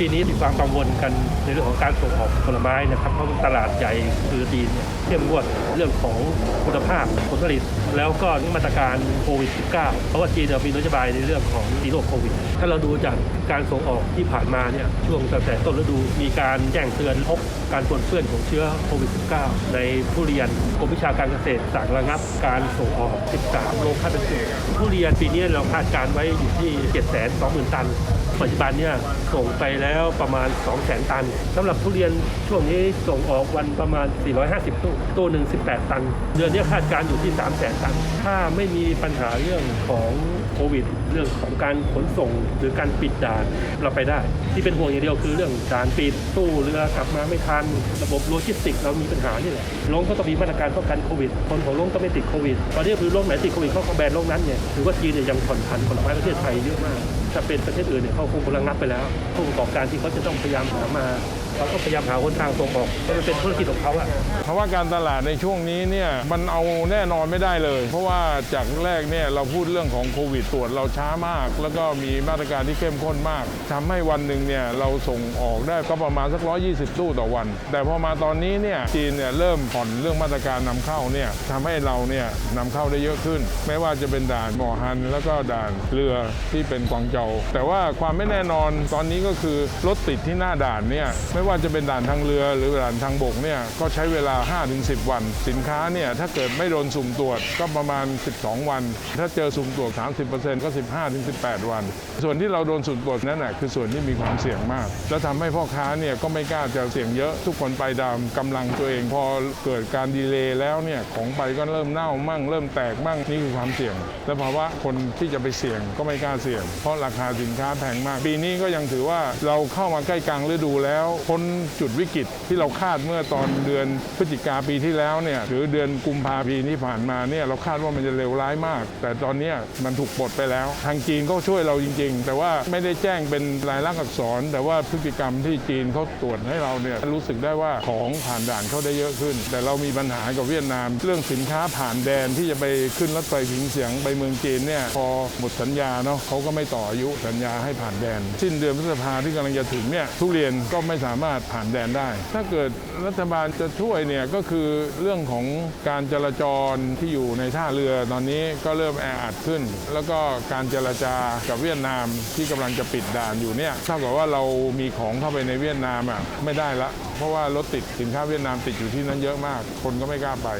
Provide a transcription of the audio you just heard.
ปีนี้มีความกังวลกันในเรื่องของการส่งออกผลไม้นะครับเพราะตลาดใหญ่คือจีนเนี่ยเข้มงวดเรื่องของคุณภาพผลผลิต แล้วก็มาตรการโควิด -19 เพราะว่าจีนเนี่ยมีนโยบายในเรื่องของซีโร่โควิด ถ้าเราดูจากการส่งออกที่ผ่านมาเนี่ยช่วงตั้งแต่ต้นฤดูมีการแจ้งเตือนพบการปนเปื้อนของเชื้อโควิด -19 ในผู้เรียนกรมวิชาการเกษตรสั่งระงับการส่งออก 13โรงฆ่าเป็นเกษตรผู้เรียนปีนี้เราคาดการณ์ไว้อยู่ที่ 720,000 ตัน ปัจจุบันเนี่ยส่งไปแล้วแล้วประมาณ 200,000 ตันสำหรับทุเรียนช่วงนี้ส่งออกวันประมาณ 450 ตู้ตู้หนึ่ง18 ตัน เดือนนี้คาดการณ์อยู่ที่ 300,000 ตัน ถ้าไม่มีปัญหาเรื่องของโควิด เรื่องของการขนส่งหรือการปิดด่านเราไปได้ ที่เป็นห่วงอย่างเดียวคือเรื่องด่านปิดตู้เรือกลับมาไม่ทัน ระบบโลจิสติกเรามีปัญหานี่แหละโรงก็ต้องมีมาตรการป้องกันโควิด คนของโรงต้องไม่ติดโควิดตอนนี้คือโรงไหนติดโควิดเขาก็แบนโรงนั้นเนี่ยถือว่าจีนเนี่ยยังผ่อนผันผลไม้ประเทศไทยเยอะมากถ้าเป็นประเทศอื่นเนี่ยเขาคงกำลังนับไปแล้วผู้ประกอบการที่เขาจะต้องพยายามหามา เขาก็พยายามหาหนทางส่งออกมันเป็นธุรกิจของเขาอะเพราะว่าการตลาดในช่วงนี้เนี่ยมันเอาแน่นอนไม่ได้เลย เพราะว่าจากแรกเนี่ยเราพูดเรื่องของโควิดตรวจเราช้ามาก แล้วก็มีมาตรการที่เข้มข้นมากทำให้วันหนึ่งเนี่ยเราส่งออกได้ก็ประมาณสัก 120 ตู้ต่อวัน แต่พอมาตอนนี้เนี่ยจีนเนี่ยเริ่มผ่อนเรื่องมาตรการนำเข้าเนี่ยทำให้เราเนี่ยนำเข้าได้เยอะขึ้น ไม่ว่าจะเป็นด่านหมอฮัน แล้วก็ด่านเรือที่เป็นกวางโจวแต่ว่าความไม่แน่นอนตอนนี้ก็คือรถติดที่หน้าด่านเนี่ยไม่ว่าว่าจะเป็นด่านทางเรือหรือด่านทางบกเนี่ยก็ใช้เวลา 5-10 วัน สินค้าเนี่ยถ้าเกิดไม่โดนสุ่มตรวจก็ประมาณ 12 วัน ถ้าเจอสุ่มตรวจ 30%ก็ 15-18 วัน ส่วนที่เราโดนสุ่มตรวจนั่นแหะคือส่วนที่มีความเสี่ยงมาก แล้วทำให้พ่อค้าเนี่ยก็ไม่กล้าจะเสี่ยงเยอะทุกคนไปตามกำลังตัวเอง พอเกิดการดีเลย์แล้วเนี่ยของไปก็เริ่มเน่ามั่ง เริ่มแตกมั่งนี่คือความเสี่ยง และภาวะคนที่จะไปเสี่ยงก็ไม่กล้าเสี่ยง เพราะราคาสินค้าแพงมาก ปีนี้ก็ยังถือว่าเราเข้ามาใกล้กลางฤดูแล้วพ้นจุดวิกฤตที่เราคาดเมื่อตอนเดือนพฤศจิกาปีที่แล้วเนี่ยหรือเดือนกุมภาพันธ์ที่ผ่านมาเนี่ยเราคาดว่ามันจะเลวร้ายมาก แต่ตอนนี้มันถูกปลดไปแล้ว ทางจีนก็ช่วยเราจริง ๆ แต่ว่าไม่ได้แจ้งเป็นลายลักษณ์อักษร แต่ว่าพฤติกรรมที่จีนเขาตรวจให้เราเนี่ยรู้สึกได้ว่าของผ่านด่านเขาได้เยอะขึ้น แต่เรามีปัญหากับเวียดนาม เรื่องสินค้าผ่านแดนที่จะไปขึ้นรถไฟผิงเสียงไปเมืองจีนเนี่ยพอหมดสัญญาเนาะเขาก็ไม่ต่ออายุสัญญาให้ผ่านแดน สิ้นเดือนพฤษภาที่กำลังจะถึงเนี่ยทุเรียนก็ไม่สามารถผ่านแดนได้ ถ้าเกิดรัฐบาลจะช่วยเนี่ยก็คือเรื่องของการจราจรที่อยู่ในท่าเรือตอนนี้ก็เริ่มแออัดขึ้น แล้วก็การเจราจากับเวียดนามที่กำลังจะปิดด่านอยู่เนี่ยเท่ากับว่าเรามีของเข้าไปในเวียดนามอะไม่ได้ละ เพราะว่ารถติดสินค้าเวียดนามติดอยู่ที่นั้นเยอะมาก คนก็ไม่กล้าไป